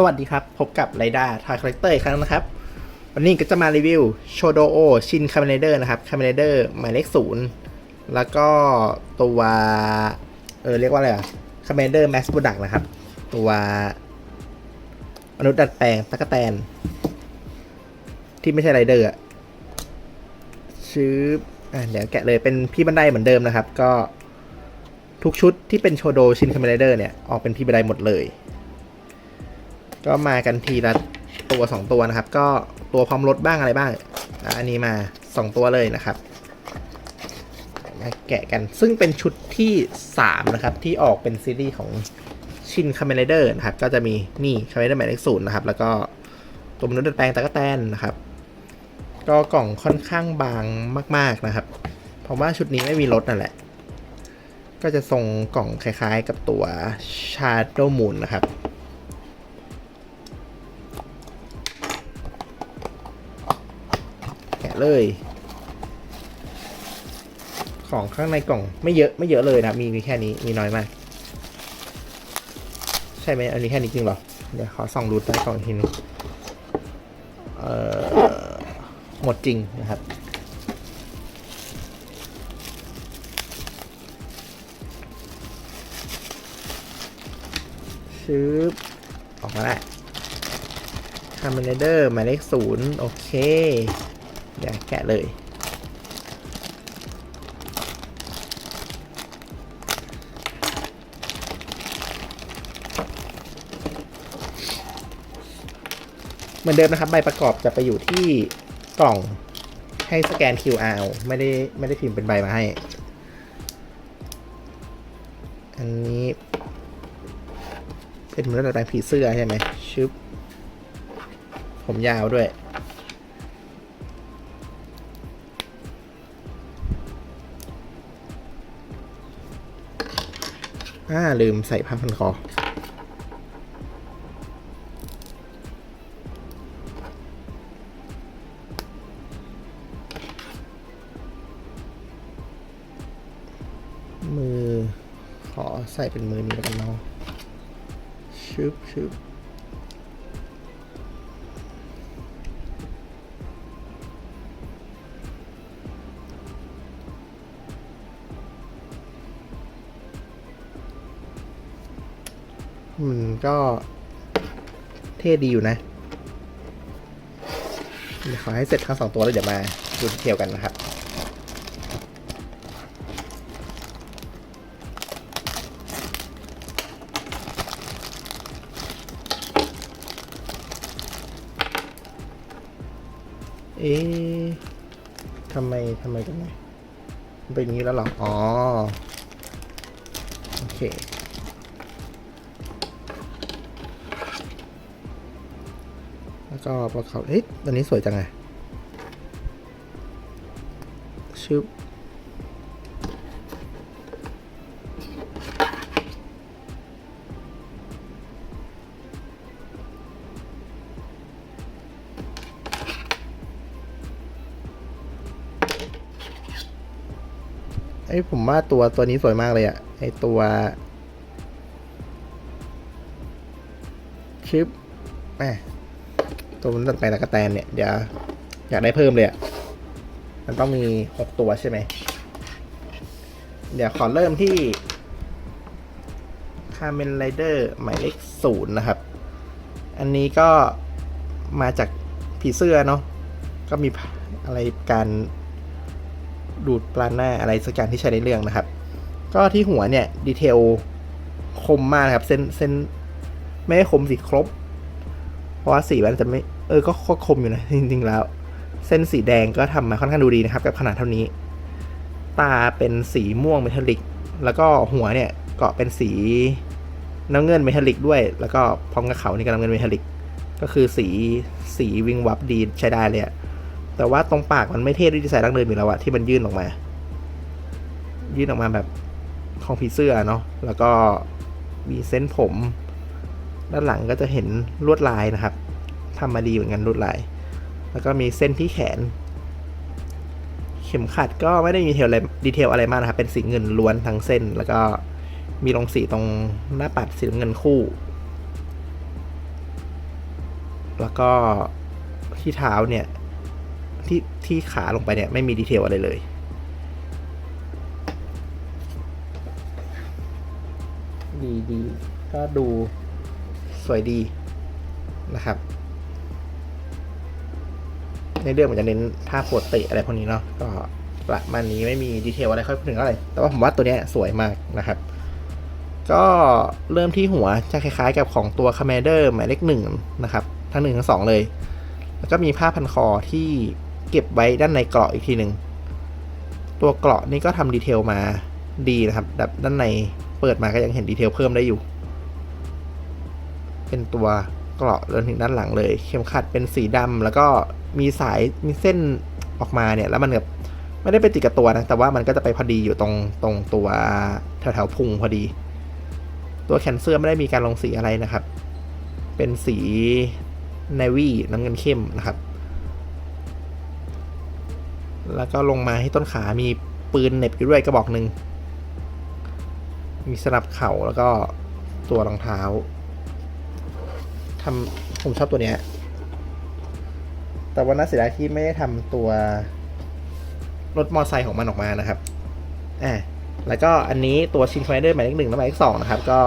สวัสดีครับ พบกับไรด้าทอยคอลเลกเตอร์อีกครั้งนะครับ วันนี้ก็จะมารีวิวโชโดโอชินคา m ม n เดอร์นะครับคา m ม n เดอร์หมายเลขศูนย์แล้วก็ตัว เออ เรียกว่าอะไรอะคา m ม n เดอร์แมสบูดักนะครับ ตัวมนุษย์ดัดแปลงตะกแตน ที่ไม่ใช่ไรเดอร์อะชื่ออะเดี๋ยวแกะเลยเป็นพี่บันไดเหมือนเดิมนะครับ ก็ทุกชุดที่เป็นโชโดชินคา m ม n เดอร์เนี่ยออกเป็นพี่บันไดหมดเลย ก็มากันทีละตัวสองตัวนะครับ ก็ตัวพร้อมรถบ้างอะไรบ้างอะอันนี้มาสองตัวเลยนะครับมาแกะกันซึ่งเป็นชุดที่สามนะครับ ที่ออกเป็นซีรีส์ของชินคา m ม n เดอร์นะครับ ก็จะมีนี่คา m ม n เดอร์หมายเลขศูนย์นะครับ แล้วก็ตัวมนุษย์ดัดแปลงตะกแตนนะครับ ก็กล่องค่อนข้างบางมาก ๆนะครับ เพราะว่าชุดนี้ไม่มีรถนั่นแหละ ก็จะทรงกล่องคล้ายๆกับตัว Shadow Moon นะครับ เลย ของข้างในกล่องไม่เยอะไม่เยอะเลยนะมีมีแค่นี้มีน้อยมาก ใช่ไหมอันนี้แค่นี้จริงเหรอ เดี๋ยวขอส่องรูใต้กล่องทีนึงเอ่อหมดจริงนะครับชื้อออกมาแล้วคา m ม n เดอร์หมายเลขศูนย์โอเค เดี๋ยวแกะเลย เหมือนเดิมนะครับใบประกอบจะไปอยู่ที่กล่องให้สแกน QR ไม่ได้ไม่ได้พิมพ์เป็นใบมาให้ อันนี้ เป็นเหมือนระดับผีเสื้อใช่ไหมชึบผมยาวด้วย อ่าลืมใส่ผ้าพันคอมือขอใส่เป็นมือนี้แล้วกันเนาะชึบชึบ มันก็เท่ดีอยู่นะ เดี๋ยวขอให้เสร็จทั้งสองตัวแล้วเดี๋ยวมาดูดีเทลกันนะครับเอ๊ะทำไม ทำไมตรงไหนเป็นอย่างนี้แล้วหรอ อ๋อ โอเค แล้วก็พอเขาเอ๊ะตัวนี้สวยจังไงชึบไอ้ยผมว่าตัวตัวนี้สวยมากเลยอะไอตัวชึบแหม ตัวมันตัดไปตะกแตนเนี่ยเดี๋ยวอยากได้เพิ่มเลยอะ่ะมันต้องมีหกตัวใช่ไหม เดี๋ยวขอเริ่มที่คาเมนไรเดอร์หมายเลขศูนย์นะครับ อันนี้ก็มาจากผีเสื้อเนาะก็มีอะไรการดูดปลาหน้าอะไรสักอย่างที่ใช้ในเรื่องนะครับ ก็ที่หัวเนี่ย ดีเทลคมมากนะครับ เส้นเส้นไม่ให้คมสิครบ เพราะว่าสีมันจะไม่เออก็คมอยู่นะจริงๆแล้ว เส้นสีแดงก็ทำมาค่อนข้างดูดีนะครับ กับขนาดเท่านี้ ตาเป็นสีม่วงเมทัลลิก แล้วก็หัวเนี่ยเกาะเป็นสีน้ำเงินเมทัลลิกด้วย แล้วก็พร้อมกับเขานี่ก็น้ำเงินเมทัลลิก ก็คือสีสีวิงวับดีใช้ได้เลยแต่ว่าตรงปากมันไม่เท่ด้วยดีไซน์ดั้งเดิมอยู่แล้วอะที่มันยื่นออกมา ยื่นออกมาแบบของผีเสื้อเนาะแล้วก็มีเส้นผม ด้านหลังก็จะเห็นลวดลายนะครับทำมาดีเหมือนกันลวดลาย แล้วก็มีเส้นที่แขน เข็มขัดก็ไม่ได้มีเทลอะไรดีเทลอะไรมากนะครับ เป็นสีเงินล้วนทั้งเส้น แล้วก็มีลงสีตรงหน้าปัดสีเงินคู่ แล้วก็ที่เท้าเนี่ยที่ที่ขาลงไปเนี่ยไม่มีดีเทลอะไรเลยดีดีก็ดู สวยดีนะครับ ในเรื่องมันจะเน้นท่าโพสเตะอะไรพวกนี้เนาะก็ประมาณนี้ไม่มีดีเทลอะไรค่อยพูดถึงเท่าไหร่แต่ว่าผมว่าตัวนี้สวยมากนะครับ ก็เริ่มที่หัวจะคล้ายๆ กับของตัว Commander หมายเลขหนึ่งนะครับ ทั้งหนึ่งทั้งสองเลย แล้วก็มีผ้าพันคอที่เก็บไว้ด้านในเกราะอีกทีหนึ่งตัวเกราะนี่ก็ทำดีเทลมาดีนะครับแบบด้านในเปิดมาก็ยังเห็นดีเทลเพิ่มได้อยู่ เป็นตัวเกราะจนถึงด้านหลังเลย เข็มขัดเป็นสีดำแล้วก็มีสายมีเส้นออกมาเนี่ยแล้วมันแบบไม่ได้ไปติดกับตัวนะ แต่ว่ามันก็จะไปพอดีอยู่ตรงตรงตัวแถวแถวๆพุงพอดี ตัวแขนเสื้อไม่ได้มีการลงสีอะไรนะครับ เป็นสีนวี่น้ำเงินเข้มนะครับ แล้วก็ลงมาให้ต้นขามีปืนเน็บอยู่ด้วยกระบอกหนึ่งมีสนับเข่าแล้วก็ตัวรองเท้า ทำผมชอบตัวเนี้ย แต่ว่าน่าเสียดายที่ไม่ได้ทำตัวรถมอเตอร์ไซค์ของมันออกมานะครับอ่าแล้วก็อันนี้ตัวชินคอมมานเดอร์หมายเลขหนึ่งและหมายเลขสองนะครับ ก็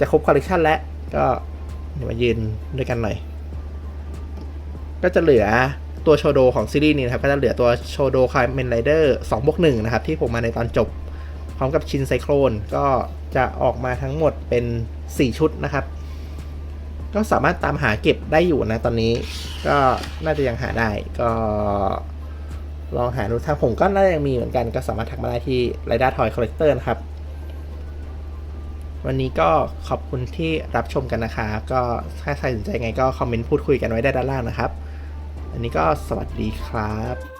จะครบคอลเลกชันแล้ว ก็เดี๋ยวมายืนด้วยกันหน่อย ก็จะเหลือตัวโชโดของซีรีส์นี้นะครับ ก็จะเหลือตัวโชโดคายเมนไรเดอร์สองบวกหนึ่งนะครับ ที่ผมมาในตอนจบ พร้อมกับชินไซโครนก็จะออกมาทั้งหมดเป็น 4 ชุดนะครับ ก็สามารถตามหาเก็บได้อยู่นะตอนนี้ ก็น่าจะยังหาได้ก็ลองหาดูทางผมก็น่าจะยังมีเหมือนกันก็สามารถทักมาได้ที่ไรด้าทอยคอลเลกเตอร์นะครับ วันนี้ก็ขอบคุณที่รับชมกันนะครับก็ถ้าใครสนใจไงก็คอมเมนต์พูดคุยกันไว้ได้ด้านล่างนะครับ อันนี้ก็สวัสดีครับ